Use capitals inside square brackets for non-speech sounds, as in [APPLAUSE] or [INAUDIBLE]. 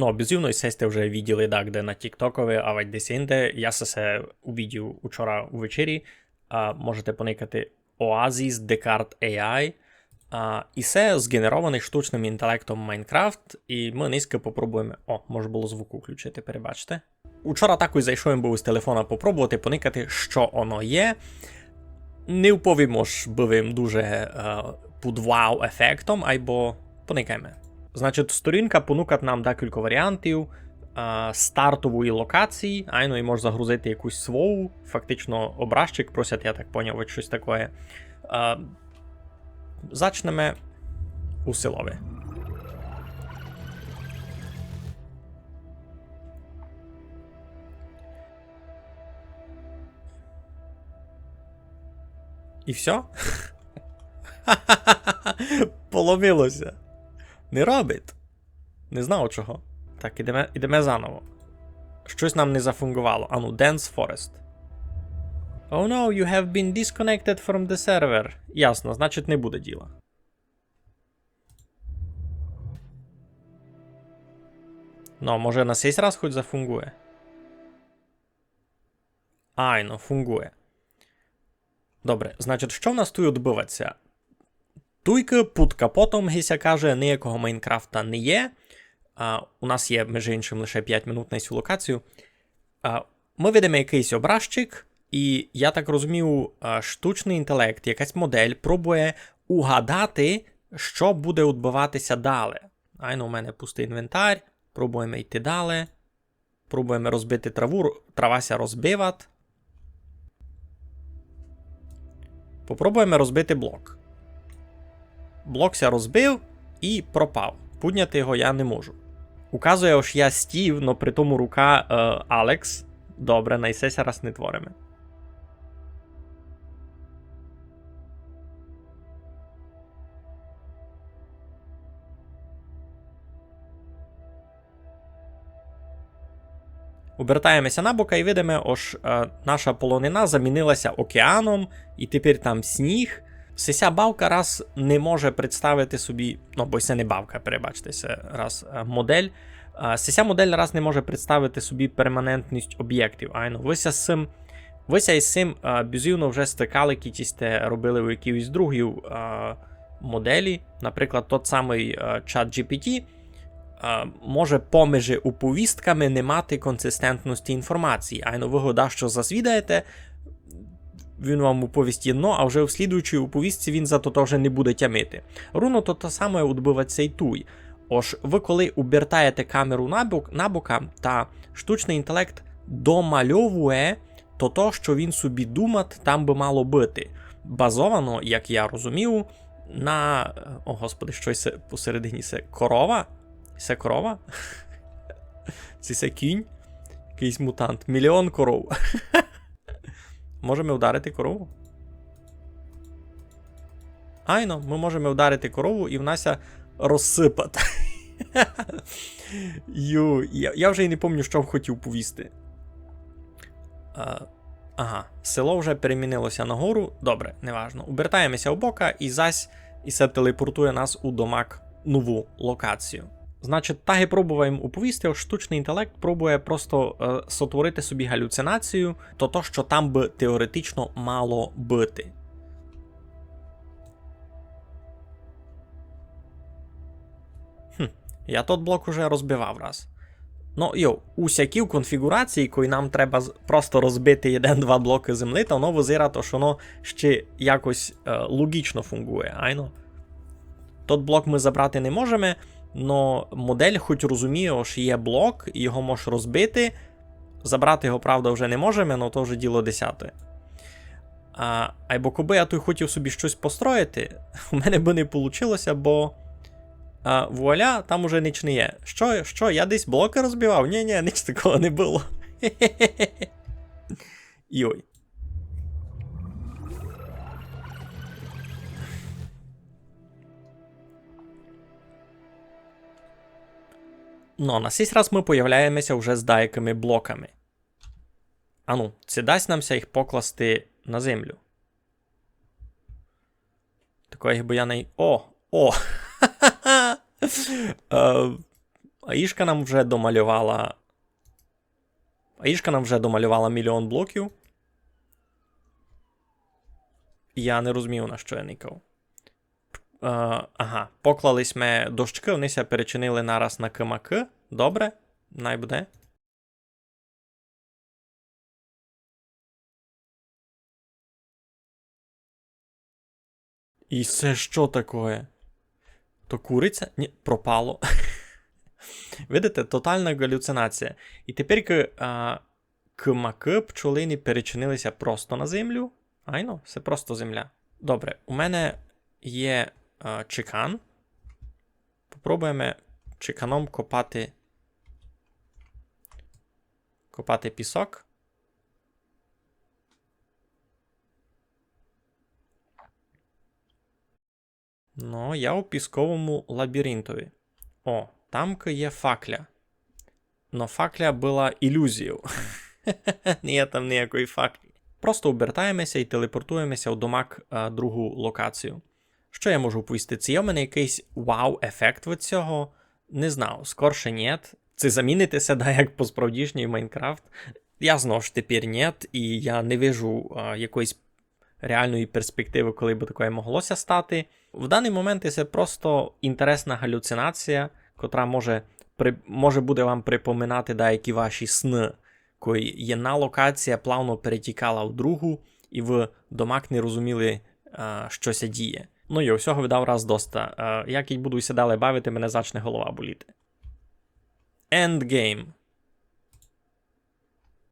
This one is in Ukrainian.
Ну, об'єктивно, сей сте вже виділи, да, де на TikToкові, а ведь десь інде. Я се увидів учора увечері. А, можете поникати Oasis Descartes AI. А, і це згенерований штучним інтелектом Minecraft, і ми низько попробуємо. О, може було звук включити, перебачте. Учора також зайшов був з телефона попробувати поникати, що воно є. Не вповімо ж бивим дуже е, під вау-ефектом, або поникаємо. Значить, сторінка понукать нам декілька варіантів е, стартової локації, айно і може загрузити якусь свою, фактично образчик просять, я так поняв, щось таке. Е, Зачнемо у силові. І все? [LAUGHS] Поломилося. Не робить. Не знав чого. Так, ідемо, ідемо заново. Щось нам не зафунгувало. Ану, Dance Forest. Oh no, you have been disconnected from the server. Ясно, значить не буде діла. Ну, може на цей раз хоч зафунгує. Айно, фунгує. Добре, значить, що в нас тут відбувається? Туйки під капотом Гися каже, ніякого Майнкрафта не є. А, У нас є, між іншим, лише 5 минут на цю локацію. А, Ми видимо якийсь образчик, і я так розумію, штучний інтелект, якась модель пробує угадати, що буде відбуватися далі. Айно, у мене пустий інвентар. Пробуємо йти далі. Пробуємо розбити траву, травася розбивати. Попробуємо розбити блок. Блокся розбив і пропав. Підняти його я не можу. Указує, що я стів, но при тому рука е, Алекс. Добре, найсеся раз не творимо. Обертаємося на бока і видимо, ось е, наша полонина замінилася океаном, і тепер там сніг. Сися бавка раз не може представити собі, ну бо це не бавка, перебачте, це раз е, модель. Е, Сися модель раз не може представити собі перманентність об'єктів. Айно, вися з цим, вися із цим е, вже стикали, кітісте робили у якійсь другій моделі, наприклад, тот самий чат GPT. Може поміж уповістками не мати консистентності інформації. Айно вигода, що засвідаєте, він вам уповісті дно, а вже в слідуючій уповістці він за то вже не буде тямити. Руно то те саме відбувається і туй. Ож ви коли обертаєте камеру набок, набока, та штучний інтелект домальовує то, то що він собі думать, там би мало бути. Базовано, як я розумів, на. О, господи, щось посередині це корова. Це корова? [LAUGHS] Це це кінь? Якийсь мутант. Мільйон коров. [LAUGHS] Можемо вдарити корову? Айно, ми можемо вдарити корову і в нася розсипати. [LAUGHS] Ю, я, я вже й не пам'ятаю, що хотів повісти. А, ага, село вже перемінилося нагору. Добре, неважно. Обертаємося в бока і зась і це телепортує нас у домак нову локацію. Значить, таги пробуємо уповісти, штучний інтелект пробує просто е, сотворити собі галюцинацію, то то, що там би теоретично мало бити. Хм, Я тот блок уже розбивав раз. Ну, йо, усякі в конфігурації, коли нам треба просто розбити один-два блоки землі, то воно визира, то що воно ще якось е, логічно фунгує. Айно. Тот блок ми забрати не можемо. Но модель, хоч розуміє, що є блок, і його можеш розбити. Забрати його, правда, вже не можемо, але то вже діло десяте. А, Або коби я тут хотів собі щось построїти, [LAUGHS] у мене би не вийшло, бо а, вуаля, там уже ніч не є. Що, що, я десь блоки розбивав? Ні, ні, ніч такого не було. [LAUGHS] Йой. Ну, на цей раз ми появляємося вже з деякими блоками. Ану, це дасть намся їх покласти на землю. Такої не. О! О! [LAUGHS] Аїшка нам вже домалювала. Аїшка нам вже домалювала мільйон блоків. Я не розумів, на що я никав. Е, ага, поклались ми дощки, вони ся перечинили нараз на КМК. Добре, най буде. І це що таке? То куриця? Ні, пропало. [LAUGHS] Видите, тотальна галюцинація. І тепер к, а, КМК пчолини перечинилися просто на землю. Айно, це просто земля. Добре, у мене є чекан. Попробуємо чеканом копати. Копати пісок. Ну, я у пісковому лабіринтові. О, там є факля. Но факля була ілюзією. [LAUGHS] Ні, там ніякої факлі. Просто обертаємося і телепортуємося у домак а, другу локацію. Що я можу повісти? Це є в мене якийсь вау-ефект від цього? Не знаю, скорше ні. Це замінитися, [LAUGHS] да, як по справдішній Майнкрафт. Я знову ж тепер ні, і я не вижу а, якоїсь реальної перспективи, коли б таке моглося стати. В даний момент це просто інтересна галюцинація, котра може при, може буде вам припоминати деякі ваші сни, коли єдна локація плавно перетікала в другу, і ви домак не розуміли, а, що ся діє. Ну і всього видав раз доста. Як і буду ся далі бавити, мене зачне голова боліти. Endgame.